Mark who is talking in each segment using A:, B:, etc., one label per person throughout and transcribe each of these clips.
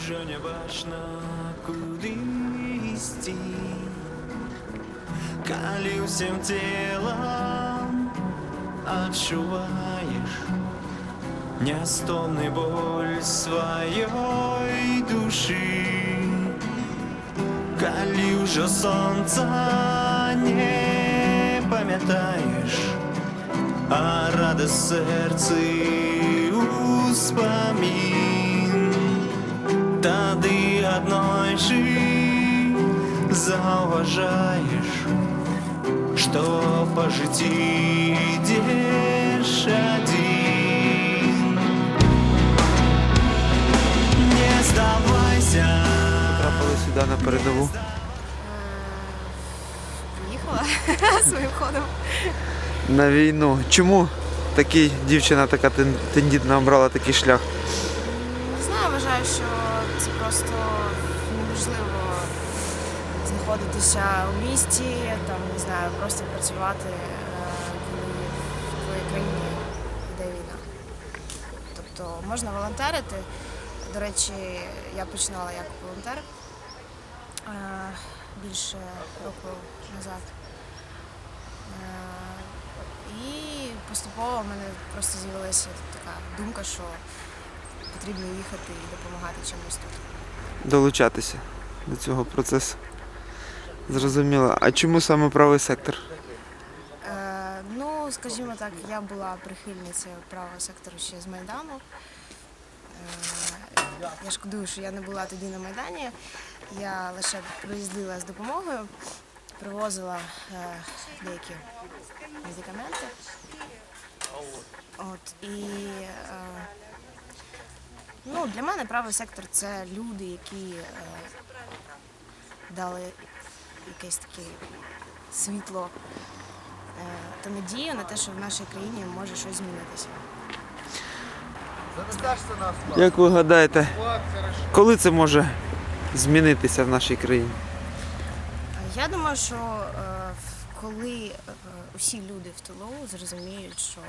A: уже не бачна, куди йти. Калі всім тілом відчуваєш Нестомний боль своєї душі, Калі вже сонця не пам'ятаєш, а раде серце успомін, Тоді однойчі зауважаєш, что по житті идешь один. Не здавайся.
B: Трапили сюди на передову.
C: Приїхала своїм ходом.
B: На війну. Чому такий дівчина така тен- тендітна обрала такий шлях?
C: Знаходитися у місті, там не знаю, просто працювати, е, коли в твоїй країні йде війна. Тобто можна волонтерити. До речі, я починала як волонтер е, більше року назад. Е, І поступово в мене просто з'явилася така думка, що потрібно їхати і допомагати чимось тут.
B: Долучатися до цього процесу. Зрозуміло. А чому саме правий сектор?
C: Е, ну, скажімо так, я була прихильницею правого сектору ще з Майдану. Е, я шкодую, що я не була тоді на Майдані. Я лише приїздила з допомогою, привозила е, деякі медикаменти. От, і е, ну, для мене правий сектор це люди, які е, дали якесь таке світло е, та надію на те, що в нашій країні може щось змінитися.
B: Як ви гадаєте, коли це може змінитися в нашій країні?
C: Я думаю, що е, коли е, усі люди в тилу зрозуміють, що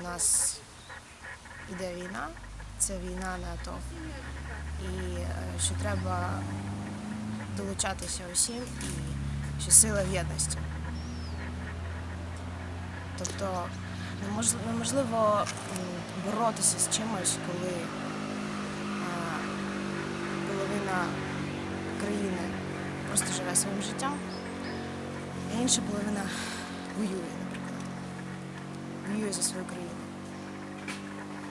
C: у нас іде війна, це війна на АТО, і що треба долучатися усім, і що сила в єдності. Тобто неможливо боротися з чимось, коли е, половина країни просто живе своїм життям, а інша половина воює, наприклад. Воює за свою країну.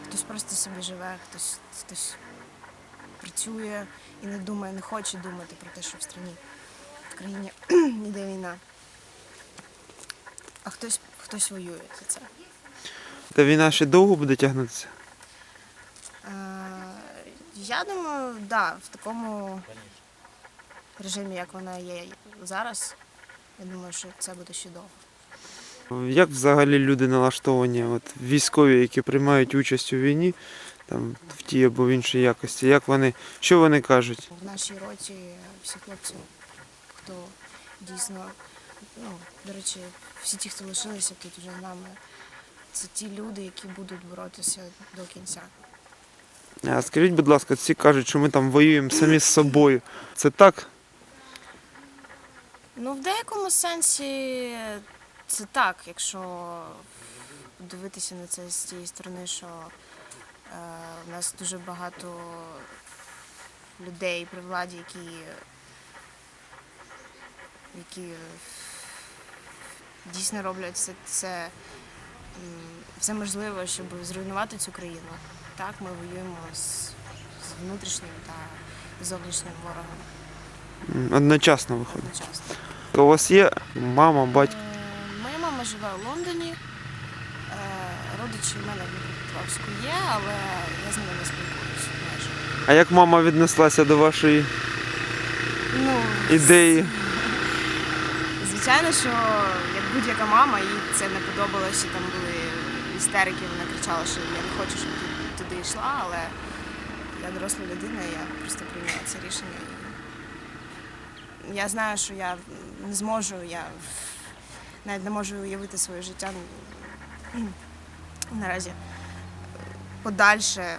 C: Хтось просто собі живе, хтось, хтось працює і не думає, не хоче думати про те, що в країні, в країні йде війна. А хтось, хтось воює за це.
B: Та війна ще довго буде тягнутися?
C: Е, Я думаю, так, да, в такому режимі, як вона є зараз, я думаю, що це буде ще довго.
B: Як взагалі люди налаштовані, от військові, які приймають участь у війні, там в тій або в іншій якості, як вони, що вони кажуть?
C: В нашій роті всі хлопці, хто дійсно, ну, до речі, всі ті, хто лишилися тут вже з нами, це ті люди, які будуть боротися до кінця.
B: А скажіть, будь ласка, всі кажуть, що ми там воюємо самі з собою. Це так?
C: Ну, в деякому сенсі це так, якщо дивитися на це з тієї сторони, що е, в нас дуже багато людей при владі, які, які дійсно роблять все це все можливе, щоб зруйнувати цю країну. Так, ми воюємо з, з внутрішнім та зовнішнім ворогом
B: Одночасно виходить.
C: одночасно.
B: У вас є мама, батько.
C: Е, Моя мама живе у Лондоні. Родичі в мене в Дніпропетровську є, але я з ними не спілкуюся майже.
B: А як мама віднеслася до вашої
C: Ну,
B: ідеї?
C: звичайно, що як будь-яка мама, їй це не подобалося. Там були істерики, вона кричала, що я не хочу, щоб ти туди йшла, але я доросла людина, і я просто прийняла це рішення. І Я знаю, що я не зможу, я навіть не можу уявити своє життя м, наразі подальше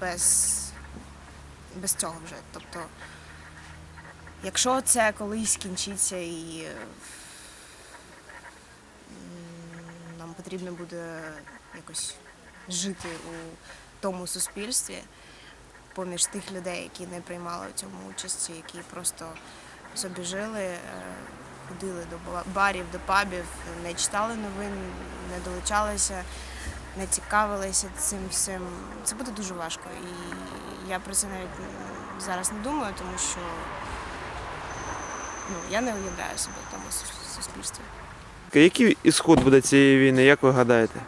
C: без без цього вже. Тобто, якщо це колись кінчиться і е, нам потрібно буде якось жити у тому суспільстві поміж тих людей, які не приймали в цьому участі, які просто собі жили, е, ходили до барів, до пабів, не читали новин, не долучалися, не цікавилися цим всім. Це буде дуже важко. І я про це навіть зараз не думаю, тому що ну, я не уявляю себе в тому суспільстві.
B: Який ісход буде цієї війни, як ви гадаєте?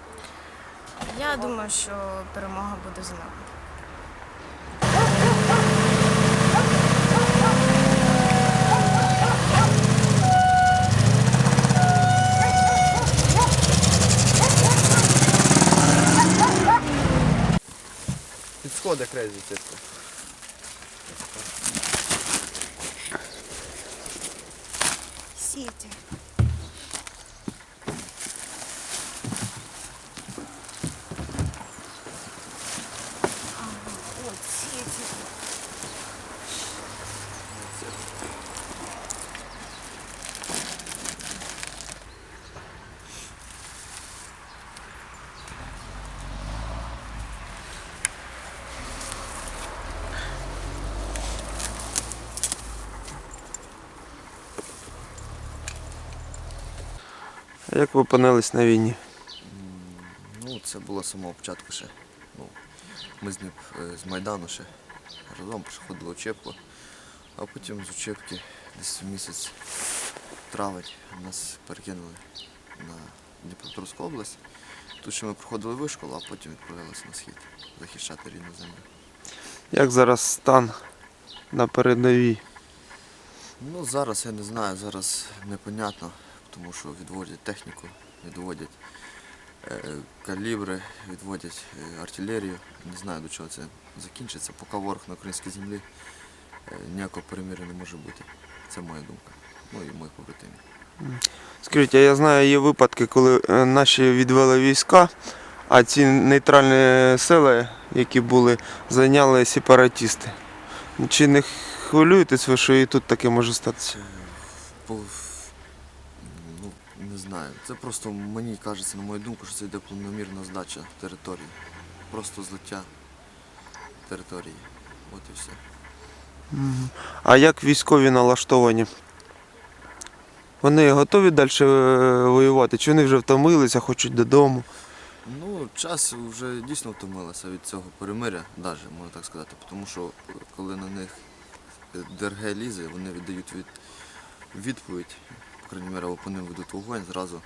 C: Я думаю, що перемога буде за нами.
D: Підсходи крезі чисто.
C: Сіті. От сіті.
B: А як ви опинились на війні?
D: Ну, це було з самого початку ще. Ну, ми з ним е, з Майдану ще разом проходили учебку, а потім з учебки десь в місяць травень нас перекинули на Дніпропетровську область. Тут ще ми проходили вишколу, а потім відправилися на схід захищати рідну землю.
B: Як зараз стан на передовій?
D: Ну, зараз я не знаю, зараз непонятно, тому що відводять техніку, відводять е, калібри, відводять е, артилерію. Не знаю, до чого це закінчиться. Поки ворог на українській землі е, ніякого перемир'я не може бути. Це моя думка. Ну і моїх побратимів.
B: Скажіть, а я знаю, є випадки, коли наші відвели війська, а ці нейтральні села, які були, зайняли сепаратісти. Чи не хвилюєтесь ви, що і тут таке може статися?
D: Знаю. Це просто мені кажеться, на мою думку, що це йде планомірна здача території. Просто злиття території. От і все.
B: А як військові налаштовані? Вони готові далі воювати? Чи вони вже втомилися, хочуть додому?
D: Ну, час вже дійсно втомилися від цього перемиря, навіть можна так сказати, тому що е, коли на них ДРГ лізе, вони віддають від, відповідь, по крайній або по ведуть вогонь зразу.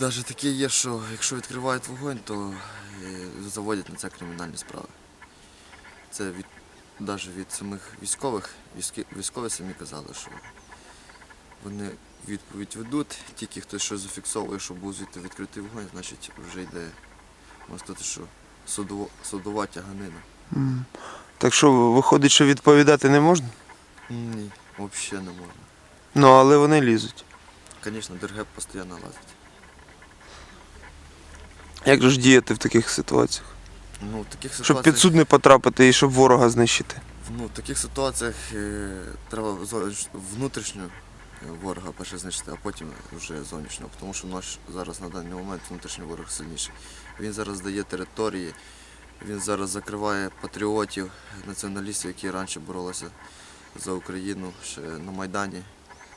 D: Навіть таке є, що якщо відкривають вогонь, то е, заводять на це кримінальні справи. Це від, навіть від самих військових, військові самі казали, що вони відповідь ведуть, тільки хтось щось зафіксовує, що був звідти відкритий вогонь, значить вже йде, можна сказати, що судово, судова тяганина.
B: Так що виходить, що відповідати не можна?
D: Ні, взагалі не можна.
B: Ну, але вони лізуть.
D: Звісно, ДРГ постійно лазить.
B: Як же ж діяти в таких ситуаціях?
D: Ну, в таких
B: Щоб
D: ситуаціях,
B: під суд не потрапити і щоб ворога знищити.
D: ну, в таких ситуаціях е, треба зо- внутрішньо е, ворога перше знищити, а потім вже зовнішнього. Тому що наш зараз на даний момент внутрішній ворог сильніший. Він зараз дає території, він зараз закриває патріотів, націоналістів, які раніше боролися за Україну ще на Майдані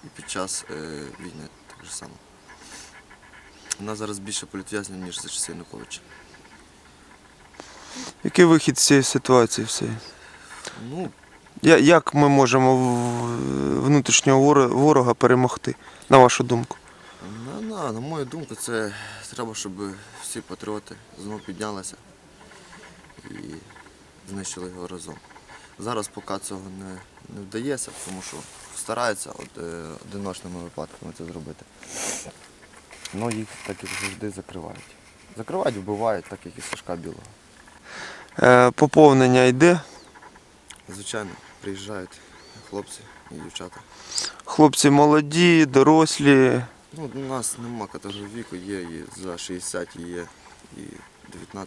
D: і під час е, війни так же само. У нас зараз більше політв'язнів, ніж за часів Януковича.
B: Який вихід з цієї ситуації всієї?
D: Ну,
B: Я- Як ми можемо в- внутрішнього воро- ворога перемогти, на вашу думку?
D: На, на, на мою думку, це треба, щоб всі патріоти знову піднялися і знищили його разом. Зараз поки цього не, не вдається, тому що стараються от, е, одиночними випадками це зробити. Ну їх так як завжди закривають. Закривають, вбивають, так як і Сашка Білого.
B: Е, поповнення йде.
D: Звичайно, приїжджають хлопці і дівчата.
B: Хлопці молоді, дорослі.
D: Ну, у нас нема категорії віку, є і за 60, і є і 19-20.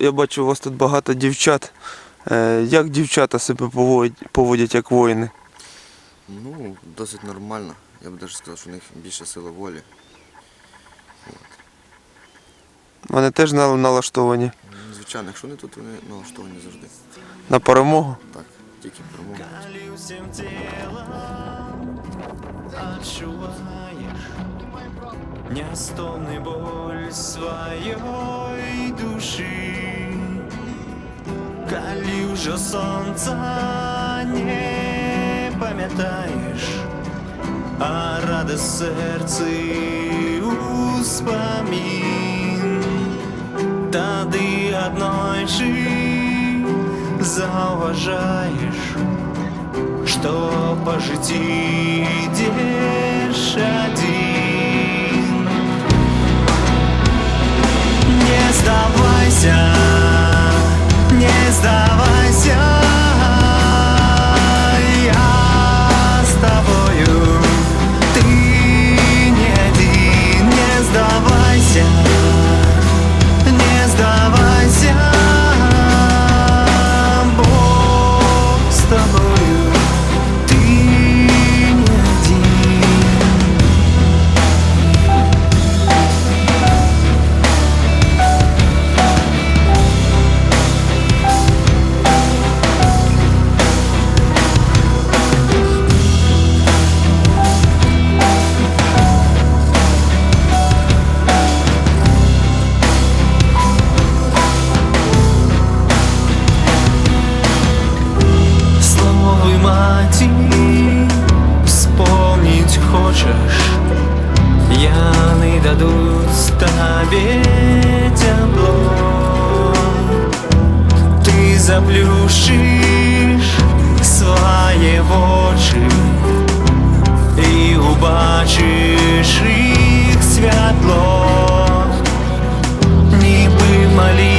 B: Я бачу, у вас тут багато дівчат. Е, Як дівчата себе поводять, як воїни?
D: Ну, досить нормально. Я б навіть сказав, що у них більше сили волі.
B: Вони теж нал- налаштовані
D: Звичайно, якщо не тут, вони налаштовані завжди.
B: на перемогу.
D: Так, тільки перемога.
A: Всем телом Отчуваешь Неостомный боль своей души Калюжа солнца не пам'ятаєш А радость серці успомін Тады однойче зауважаешь Что по житті идешь один Сдавайся, не сдавайся дадут тебе тепло Ты заплюшишь свои очи І убачиш їх святло, ніби малі.